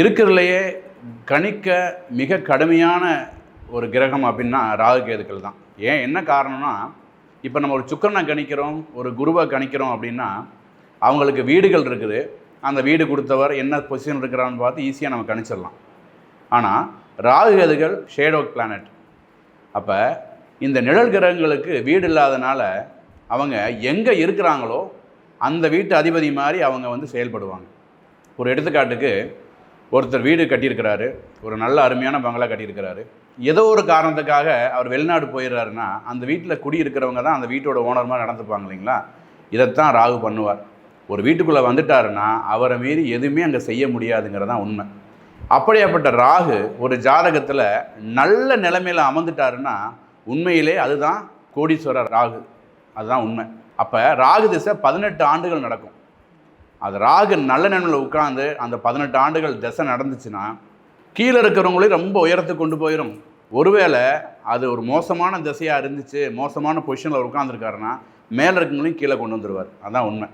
இருக்கிறதுலையே கணிக்க மிக கடுமையான ஒரு கிரகம் அப்படின்னா ராகு கேதுக்கள் தான். ஏன்? என்ன காரணம்னா இப்போ நம்ம ஒரு சுக்கரனை கணிக்கிறோம் ஒரு குருவை கணிக்கிறோம் அப்படின்னா அவங்களுக்கு வீடுகள் இருக்குது. அந்த வீடு கொடுத்தவர் என்ன பொசிஷன் இருக்கிறான்னு பார்த்து ஈஸியாக நம்ம கணிச்சிடலாம். ஆனால் ராகு கேதுகள் ஷேடோ பிளானட் அப்போ இந்த நிழல் கிரகங்களுக்கு வீடு இல்லாதனால அவங்க எங்கே இருக்கிறாங்களோ அந்த வீட்டு அதிபதி மாதிரி அவங்க வந்து செயல்படுவாங்க. ஒரு எடுத்துக்காட்டுக்கு ஒருத்தர் வீடு கட்டியிருக்கிறாரு ஒரு நல்ல அருமையான பங்களா கட்டியிருக்கிறாரு. ஏதோ ஒரு காரணத்துக்காக அவர் வெளிநாடு போயிடுறாருன்னா அந்த வீட்டில் குடியிருக்கிறவங்க தான் அந்த வீட்டோட ஓனர் மாதிரி நடந்துப்பாங்க இல்லைங்களா? இதைத்தான் ராகு பண்ணுவார். ஒரு வீட்டுக்குள்ளே வந்துட்டாருன்னா அவரை மீறி எதுவுமே அங்கே செய்ய முடியாதுங்கிறதான் உண்மை. அப்படியாப்பட்ட ராகு ஒரு ஜாதகத்தில் நல்ல நிலைமையில் அமர்ந்துட்டாருன்னா உண்மையிலே அதுதான் கோடீஸ்வரர் ராகு. அதுதான் உண்மை. அப்போ ராகு திசை பதினெட்டு ஆண்டுகள் நடக்கும். அது ராகு நல்ல நிலைமையில் உட்காந்து அந்த பதினெட்டு ஆண்டுகள் திசை நடந்துச்சுன்னா கீழே இருக்கிறவங்களையும் ரொம்ப உயரத்துக்கு கொண்டு போயிடும் ஒருவேளை அது ஒரு மோசமான திசையாக இருந்துச்சு மோசமான பொசிஷனில் உட்காந்துருக்காருன்னா மேலே இருக்கவங்களையும் கீழே கொண்டு வந்துடுவார் அதான் உண்மை.